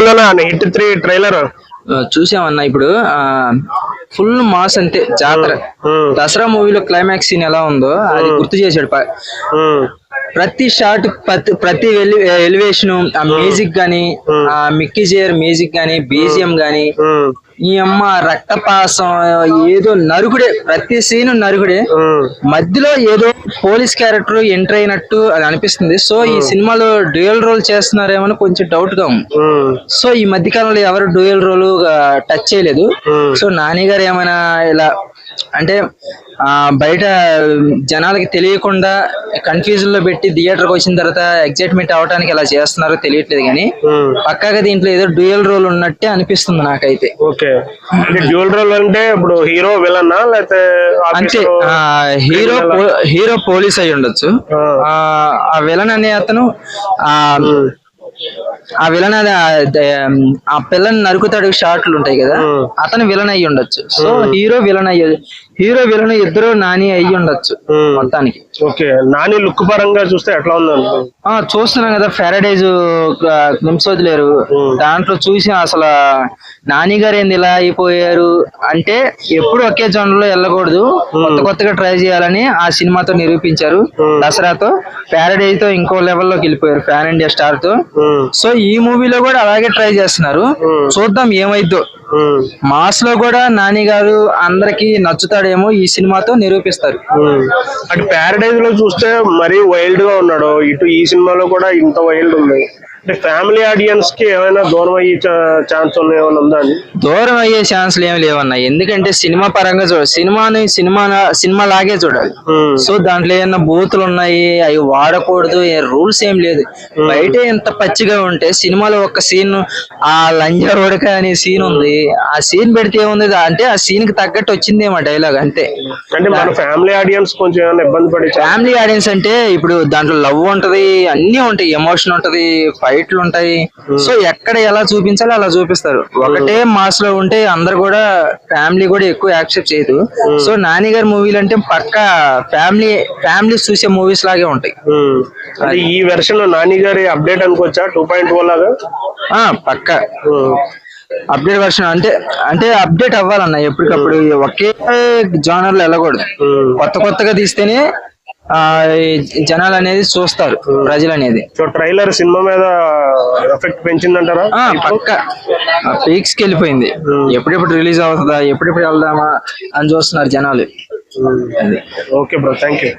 ఉందన్న hit three trailer. చూసామన్నా ఇప్పుడు full mass అంతే జాతర. దసరా మూవీలో క్లైమాక్స్ సీన్ ఎలా ఉందో అది గుర్తు చేశాడు ప- ప్రతి షాట్ ప్రతి ప్రతి ఎలివేషన్ ఆ మ్యూజిక్ గాని ఆ మిక్కీ జేర్ మ్యూజిక్ గాని బీజిఎం గాని ఈ అమ్మ రక్తపాసం ఏదో నరుకుడే ప్రతి సీన్ నరుకుడే మధ్యలో ఏదో పోలీస్ క్యారెక్టర్ ఎంటర్ అయినట్టు అది అనిపిస్తుంది. సో ఈ సినిమాలో డ్యూయల్ రోల్ చేస్తున్నారేమో కొంచెం డౌట్గా ఉంది. సో ఈ మధ్య కాలంలో ఎవరు డ్యూయల్ రోల్ టచ్ చేయలేదు. సో నాని గారు ఏమైనా ఇలా అంటే ఆ బయట జనాలకి తెలియకుండా కన్ఫ్యూజన్లో పెట్టి థియేటర్కి వచ్చిన తర్వాత ఎగ్జైట్మెంట్ అవడానికి ఇలా చేస్తున్నారో తెలియట్లేదు కానీ పక్కాగా దీంట్లో ఏదో డ్యూయల్ రోల్ ఉన్నట్టే అనిపిస్తుంది నాకైతే. ఓకే. డ్యూల్ రోల్ అంటే ఇప్పుడు హీరో విలన్ లేకపోతే అంతే హీరో హీరో పోలీస్ అయి ఉండొచ్చు ఆ, ఆ విలన్ అనే అతను ఆ విలన్ అదే ఆ- ఆ పిల్లని నరుకుతాడు షార్ట్లు ఉంటాయి కదా అతను విలన్ అయ్యి ఉండొచ్చు సో హీరో విలన్ అయ్యి హీరో విలన్ ఇద్దరు నాని అయ్యి ఉండొచ్చు మొత్తానికి. ఓకే నాని లుక్ పరంగా చూస్తే ఎట్లా ఉందండి ఆ చూస్తున్నాం కదా ఫెరడైజ్ నిమ్స్ వదిలేరు దాంట్లో చూసి అసలు నాని గారు ఏంది ఇలా అయిపోయారు అంటే ఎప్పుడు ఒకే జోన్లో వెళ్ళకూడదు కొత్త కొత్తగా ట్రై చేయాలని ఆ సినిమాతో నిరూపించారు. దసరాతో ప్యారడైజ్తో ఇంకో లెవెల్లోకి వెళ్ళిపోయారు ఫ్యాన్ ఇండియా స్టార్తో సో ఈ మూవీలో కూడా అలాగే ట్రై చేస్తున్నారు. చూద్దాం ఏమైద్దో. మాస్లో కూడా నాని గారు అందరికి నచ్చుతాడేమో ఈ సినిమాతో నిరూపిస్తారు. అటు ప్యారడైజ్లో చూస్తే మరీ వైల్డ్గా ఉన్నాడు. ఇటు ఈ సినిమాలో కూడా ఇంత వైల్డ్ ఉంది. అంటే ఫ్యామిలీ ఆడియన్స్కి ఏమైనా దూరం అయ్యే ఛాన్స్ ఏమైనా ఉందా దూరం అయ్యే ఛాన్స్లు ఏమి లేవన్నా. ఎందుకంటే సినిమా పరంగా చూడ సినిమాని సినిమా సినిమా లాగే చూడాలి. సో దాంట్లో ఏమన్నా బూతులు ఉన్నాయి అవి వాడకూడదు రూల్స్ ఏం లేదు. బయట ఎంత పచ్చిగా ఉంటే సినిమాలో ఒక సీన్ ఆ లంజా ఉడక అనే సీన్ ఉంది. ఆ సీన్ పెడితే ఏముంది? అంటే ఆ సీన్కి తగ్గట్టు వచ్చిందేమో డైలాగ్ అంతే. అంటే మన ఫ్యామిలీ ఆడియన్స్ కొంచెం ఏమైనా ఇబ్బంది పడే ఫ్యామిలీ ఆడియన్స్ అంటే ఇప్పుడు దాంట్లో లవ్ ఉంటది అన్ని ఉంటాయి ఎమోషన్ ఉంటది ఫైట్లు ఉంటాయి. సో ఎక్కడ ఎలా చూపించాలో అలా చూపిస్తారు. ఒకటే మాస్లో ఉంటే అందరు కూడా ఫ్యామిలీ కూడా ఎక్కువ యాక్సెప్ట్ చేయదు. సో నాని గారి మూవీలు అంటే పక్కా ఫ్యామిలీ ఫ్యామిలీస్ చూసే మూవీస్ లాగే ఉంటాయి. ఈ వెర్షన్లో నాని గారి అప్డేట్ అనుకోవచ్చా? టూ పాయింట్ ఓ లాగా? పక్కా. అప్డేట్ వర్షన్ అంటే అంటే అప్డేట్ అవ్వాలన్న ఎప్పటికప్పుడు. ఒకే జానర్లో వెళ్ళకూడదు కొత్త కొత్తగా తీస్తేనే జనాలు అనేది చూస్తారు ప్రజలు అనేది సో ట్రైలర్ సినిమా మీద ఎఫెక్ట్ పెంచిందంటారా? పక్క. పీక్స్కి వెళ్ళిపోయింది. ఎప్పుడెప్పుడు రిలీజ్ అవుతుందా ఎప్పుడెప్పుడు వెళ్దామా అని చూస్తున్నారు జనాలు. Okay bro thank you.